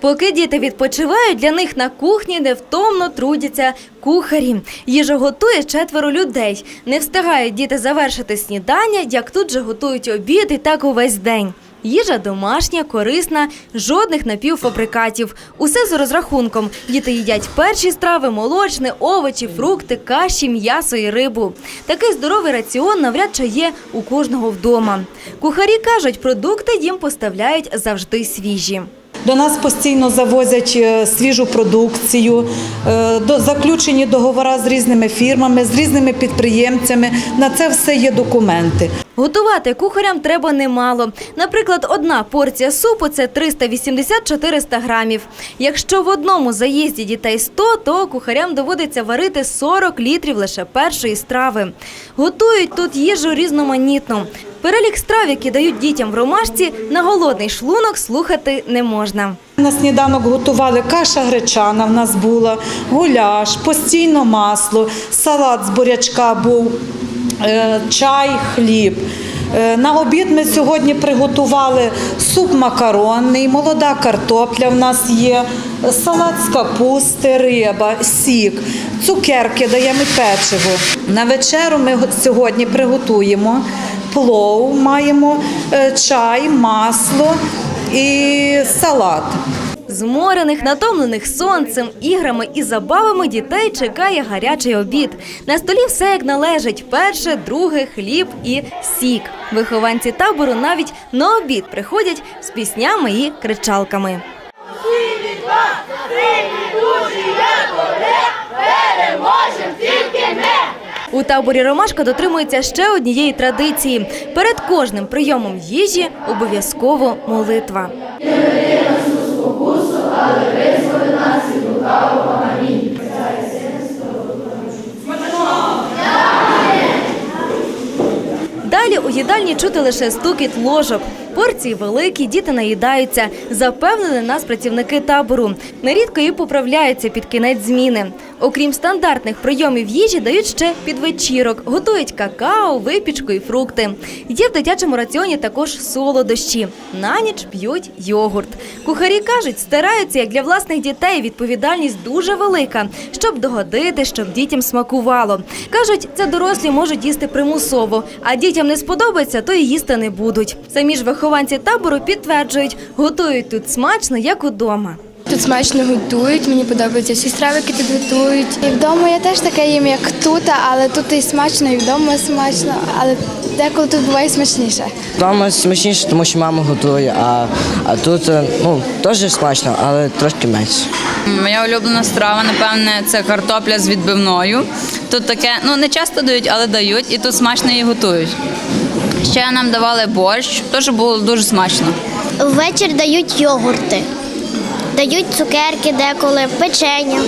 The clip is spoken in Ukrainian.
Поки діти відпочивають, для них на кухні невтомно трудяться кухарі. Їжу готує четверо людей. Не встигають діти завершити снідання, як тут же готують обід і так увесь день. Їжа домашня, корисна, жодних напівфабрикатів. Усе з розрахунком. Діти їдять перші страви, молочне, овочі, фрукти, каші, м'ясо і рибу. Такий здоровий раціон навряд чи є у кожного вдома. Кухарі кажуть, продукти їм поставляють завжди свіжі. До нас постійно завозять е, свіжу продукцію, е, заключені договори з різними фірмами, з різними підприємцями. На це все є документи. Готувати кухарям треба немало. Наприклад, одна порція супу це 380-400 грамів. Якщо в одному заїзді дітей 100, то кухарям доводиться варити 40 літрів лише першої страви. Готують тут їжу різноманітну. Перелік страв, які дають дітям в ромашці, на голодний шлунок слухати не можна. На сніданок готували каша гречана в нас була, гуляш, постійно масло, салат з бурячка був, чай, хліб. Е, На обід ми сьогодні приготували суп макаронний, молода картопля в нас є, салат з капусти, риба, сік, цукерки даємо печиво. На вечеру ми сьогодні приготуємо плов, маємо е, чай, масло і салат. Зморених, натомлених сонцем, іграми і забавами дітей чекає гарячий обід. На столі все як належить: перше, друге, хліб і сік. Вихованці табору навіть на обід приходять з піснями і кричалками. У таборі Ромашка дотримується ще однієї традиції. Перед кожним прийомом їжі обов'язково молитва. Далі у їдальні чути лише стукіт ложок. Порції великі, діти наїдаються. Запевнили нас працівники табору. Нерідко і поправляються під кінець зміни. Окрім стандартних прийомів їжі, дають ще підвечірок, готують какао, випічку і фрукти. Є в дитячому раціоні також солодощі. На ніч п'ють йогурт. Кухарі кажуть, стараються як для власних дітей. Відповідальність дуже велика, щоб догодити, щоб дітям смакувало. Кажуть, це дорослі можуть їсти примусово, а дітям не сподобається, то і їсти не будуть. Самі ж вихованці табору підтверджують, готують тут смачно, як удома. Тут смачно готують, мені подобаються всі страви, які тут готують. І вдома я теж таке їм, як тут, але тут і смачно, і вдома смачно, але деколи тут буває смачніше. Вдома смачніше, тому що мама готує, а, а тут е, ну, теж смачно, але трошки менше. Моя улюблена страва, напевне, це картопля з відбивною. Тут таке, ну не часто дають, але дають, і тут смачно її готують. Ще нам давали борщ, теж було дуже смачно. Ввечері дають йогурти, дають цукерки деколи, печення.